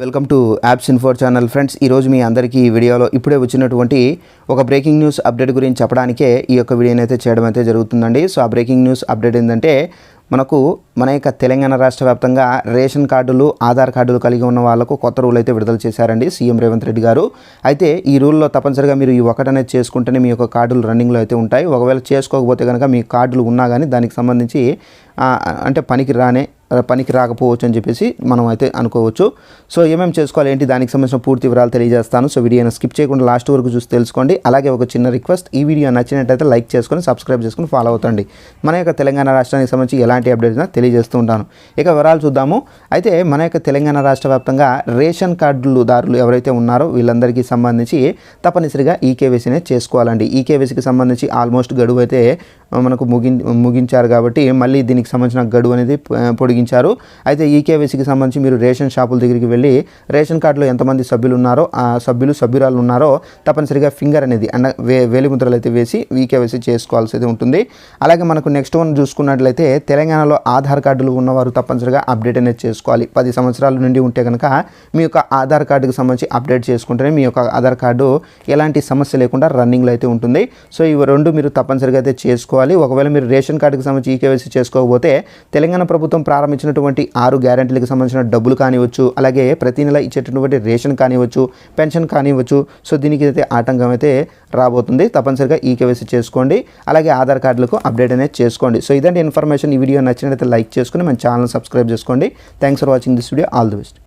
Welcome to apps info channel friends. ఈరోజు మీ అందరికీ ఈ వీడియోలో ఇప్పుడే వచ్చినటువంటి ఒక బ్రేకింగ్ న్యూస్ అప్డేట్ గురించి చెప్పడానికే ఈ యొక్క వీడియోని అయితే చేయడం అయితే జరుగుతుందండి. సో ఆ బ్రేకింగ్ న్యూస్ అప్డేట్ ఏంటంటే మనకు మన యొక్క తెలంగాణ రాష్ట్ర వ్యాప్తంగా రేషన్ కార్డులు ఆధార్ కార్డులు కలిగి ఉన్న వాళ్ళకు కొత్త రూల్ అయితే విడుదల చేశారండి సీఎం రేవంత్ రెడ్డి గారు. అయితే ఈ రూల్లో తప్పనిసరిగా మీరు ఈ ఒకటి చేసుకుంటేనే మీ యొక్క కార్డులు రన్నింగ్లో అయితే ఉంటాయి. ఒకవేళ చేసుకోకపోతే కనుక మీ కార్డులు ఉన్నా కానీ దానికి సంబంధించి అంటే పనికి రానే పనికి రాకపోవచ్చు అని చెప్పేసి మనం అయితే అనుకోవచ్చు. సో ఏమేమి చేసుకోవాలి ఏంటి దానికి సంబంధించిన పూర్తి వివరాలు తెలియజేస్తాను. సో వీడియోని స్కిప్ చేయకుండా లాస్ట్ వరకు చూసి తెలుసుకోండి. అలాగే ఒక చిన్న రిక్వెస్ట్ ఈ వీడియో నచ్చినట్టయితే లైక్ చేసుకొని సబ్స్క్రైబ్ చేసుకొని ఫాలో అవుతండి. మన యొక్క తెలంగాణ రాష్ట్రానికి సంబంధించి ఎలాంటి అప్డేట్స్ తెలియజేస్తూ ఉంటాను. ఇక వివరాలు చూద్దాము. అయితే మన యొక్క తెలంగాణ రాష్ట్ర వ్యాప్తంగా రేషన్ కార్డులు దారులు ఎవరైతే ఉన్నారో వీళ్ళందరికీ సంబంధించి తప్పనిసరిగా ఈకేవీసీనే చేసుకోవాలండి. ఈకేవీసీకి సంబంధించి ఆల్మోస్ట్ గడువు అయితే మనకు ముగి ముగించారు కాబట్టి మళ్ళీ దీనికి సంబంధించిన గడువు అనేది పొడిగి పొడిగించారు అయితే ఈకేవైసీకి సంబంధించి మీరు రేషన్ షాపుల దగ్గరికి వెళ్ళి రేషన్ కార్డులో ఎంతమంది సభ్యులు ఉన్నారో ఆ సభ్యులు సభ్యురాలు ఉన్నారో తప్పనిసరిగా ఫింగర్ అనేది అండ్ వే వేలిముద్రలు అయితే వేసి ఈకేవైసీ చేసుకోవాల్సి అయితే ఉంటుంది. అలాగే మనకు నెక్స్ట్ వన్ చూసుకున్నట్లయితే తెలంగాణలో ఆధార్ కార్డులు ఉన్నవారు తప్పనిసరిగా అప్డేట్ అనేది చేసుకోవాలి. పది సంవత్సరాల నుండి ఉంటే కనుక మీ యొక్క ఆధార్ కార్డుకి సంబంధించి అప్డేట్ చేసుకుంటేనే మీ యొక్క ఆధార్ కార్డు ఎలాంటి సమస్య లేకుండా రన్నింగ్లో అయితే ఉంటుంది. సో ఇవి రెండు మీరు తప్పనిసరిగా అయితే చేసుకోవాలి. ఒకవేళ మీరు రేషన్ కార్డుకి సంబంధించి ఈకేవైసీ చేసుకోకపోతే తెలంగాణ ప్రభుత్వం ప్రారంభ ప్రారంభించినటువంటి ఆరు గ్యారంటీలకు సంబంధించిన డబ్బులు కానివచ్చు అలాగే ప్రతి నెల ఇచ్చేటటువంటి రేషన్ కానివచ్చు పెన్షన్ కానివచ్చు సో దీనికి అయితే ఆటంకం అయితే రాబోతుంది. తప్పనిసరిగా ఈ కేవైసీ చేసుకోండి. అలాగే ఆధార్ కార్డులకు అప్డేట్ అనేది చేసుకోండి. సో ఇదంటే ఇన్ఫర్మేషన్. ఈ వీడియో నచ్చినట్లయితే లైక్ చేసుకుని మన ఛానల్ సబ్స్క్రైబ్ చేసుకోండి. Thanks for watching this video. All the best.